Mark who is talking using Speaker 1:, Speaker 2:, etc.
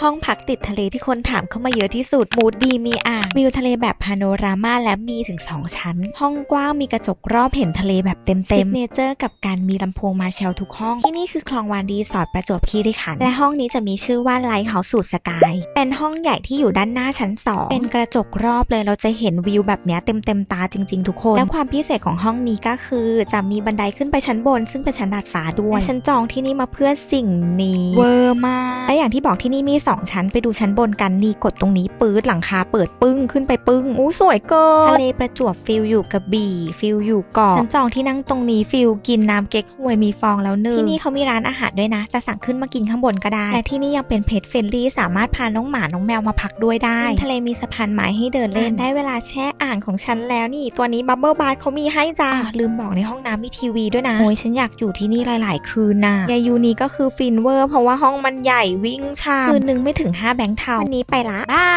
Speaker 1: ห้องพักติดทะเลที่คนถามเข้ามาเยอะที่สุดมูดดีมีอ่าง วิวทะเลแบบพาโนรามาและมีถึง 2 ชั้น ห้องกว้างมีกระจกรอบเห็นทะเลแบบเต็มๆซิกเนเจอร์กับการมีลำโพงมาแชลทุกห้อง ที่นี่คือคลองวานรีสอร์ทประจวบคีรีขันธ์และห้องนี้จะมีชื่อว่าไลท์เฮาส์สูตสกาย เป็นห้องใหญ่ที่อยู่ด้านหน้าชั้น 2 เป็นกระจกรอบเลยเราจะเห็นวิวแบบเนี้ยเต็มๆตาจริง ๆ ทุกคน และความพิเศษของห้องนี้ก็คือจะมีบันไดขึ้นไปชั้นบน ซึ่งเป็นชั้นดาดฟ้าด้วยและฉันจองที่นี่มาเพื่อสิ่งนี้เวอร์มากและอย่างที่บอกที่นี่มี 2 ชั้นไปดูชั้นบนกันนี่กดตรงนี้ปื๊ดหลังคาเปิดปึ้งขึ้นไปปึ้งอู้สวยเกินทะเลประจวบฟิลอยู่กระบี่ฟิลอยู่เกาะฉันจองที่นั่งตรงนี้ฟิลกินน้ำเก๊กฮวยมีฟองแล้วหนึ่งที่นี่เขามีร้านอาหารด้วยนะ จะสั่งขึ้นมากินข้างบนก็ได้ และที่นี่ยังเป็นเพจเฟรนลี่สามารถพาน้องหมาน้องแมวมาพักด้วยได้ริมทะเลมีสะพานไม้ให้เดินเล่นได้เวลาแช่อ่างของฉันแล้วนี่ตัวนี้บับเบิลบาร์เขามีให้จ้าลืมบอกในห้องน้ำมีทีวีด้วยนะโอ้ยฉันอยากอยู่ที่นี่หลาย ๆ คืนน่ะยายูนี้ก็คือฟินเวอร์ เพราะว่าห้องมันใหญ่วิ่งชาคืนนึงไม่ถึง5แบงค์เทาวันนี้ไปละบา